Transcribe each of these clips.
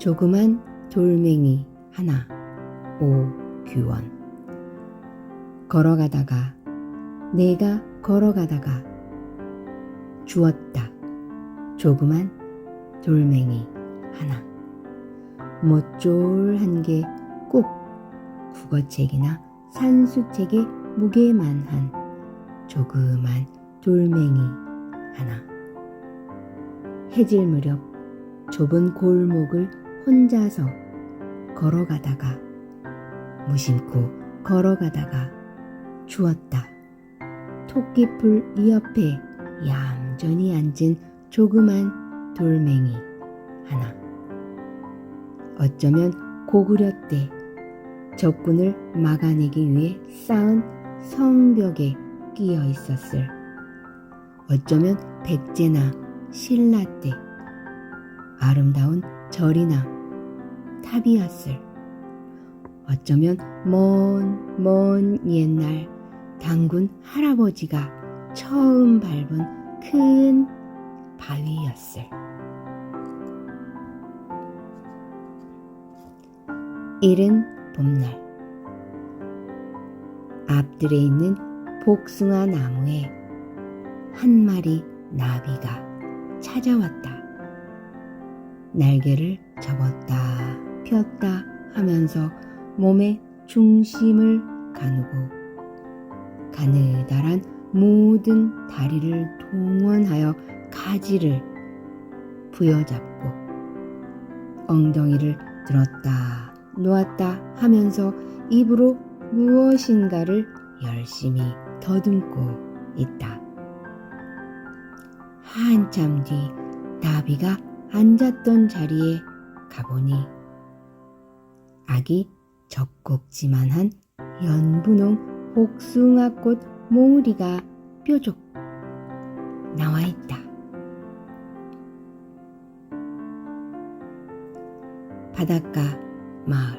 조그만 돌멩이 하나 오규원. 걸어가다가 내가 걸어가다가 주었다. 조그만 돌멩이 하나. 멋졸한 게 꼭 국어책이나 산수책에 무게만 한 조그만 돌멩이 하나. 해질 무렵 좁은 골목을 혼자서 걸어가다가 무심코 걸어가다가 주었다. 토끼풀 이 옆에 얌전히 앉은 조그만 돌멩이 하나. 어쩌면 고구려 때 적군을 막아내기 위해 쌓은 성벽에 끼어 있었을. 어쩌면 백제나 신라 때 아름다운 절이나 탑이었을. 어쩌면 먼, 먼 옛날 당군 할아버지가 처음 밟은 큰 바위였을. 이른 봄날. 앞들에 있는 복숭아 나무에 한 마리 나비가 찾아왔다. 날개를 접었다 폈다 하면서 몸의 중심을 가누고 가느다란 모든 다리를 동원하여 가지를 부여잡고 엉덩이를 들었다 놓았다 하면서 입으로 무엇인가를 열심히 더듬고 있다. 한참 뒤 나비가 앉았던 자리에 가보니 아기 젖꼭지만한 연분홍 복숭아꽃 몽우리가 뾰족 나와 있다. 바닷가 마을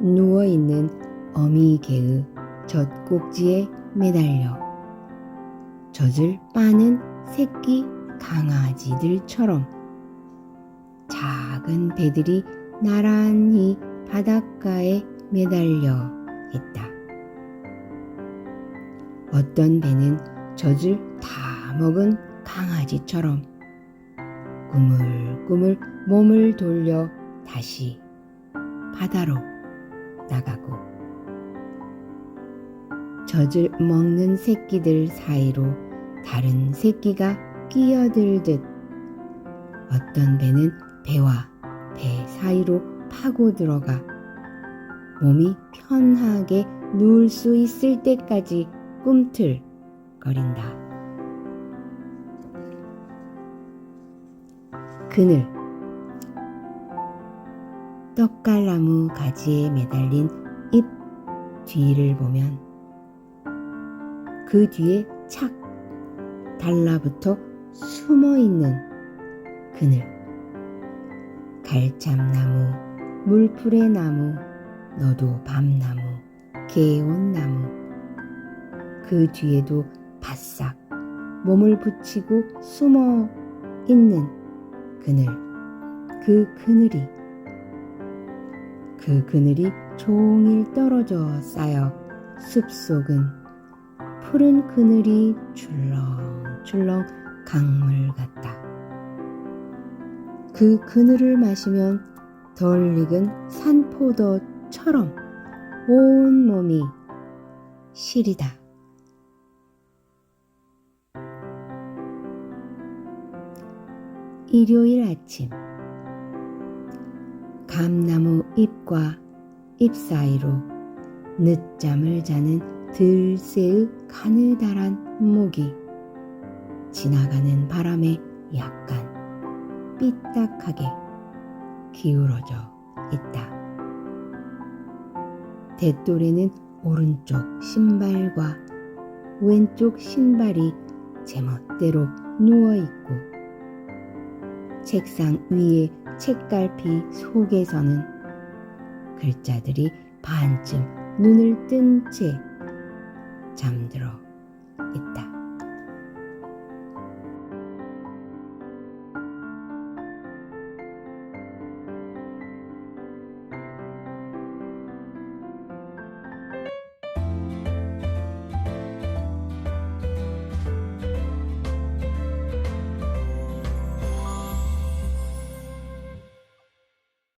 누워있는 어미개의 젖꼭지에 매달려 젖을 빠는 새끼 강아지들처럼 작은 배들이 나란히 바닷가에 매달려 있다. 어떤 배는 젖을 다 먹은 강아지처럼 꾸물꾸물 몸을 돌려 다시 바다로 나가고 젖을 먹는 새끼들 사이로 다른 새끼가 끼어들듯 어떤 배는 배와 배 사이로 파고 들어가 몸이 편하게 누울 수 있을 때까지 꿈틀거린다. 그늘 떡갈나무 가지에 매달린 잎 뒤를 보면 그 뒤에 착 달라붙어 숨어 있는 그늘 갈참나무 물풀의 나무 너도 밤나무 개온나무 그 뒤에도 바싹 몸을 붙이고 숨어 있는 그늘 그 그늘이 그 그늘이 종일 떨어져 쌓여 숲속은 푸른 그늘이 출렁출렁 강물 같다. 그 그늘을 마시면 덜 익은 산포도처럼 온 몸이 시리다. 일요일 아침 감나무 잎과 잎 사이로 늦잠을 자는 들새의 가느다란 목이 지나가는 바람에 약간 삐딱하게 기울어져 있다. 대또래는 오른쪽 신발과 왼쪽 신발이 제멋대로 누워 있고 책상 위에 책갈피 속에서는 글자들이 반쯤 눈을 뜬 채 잠들어 있다.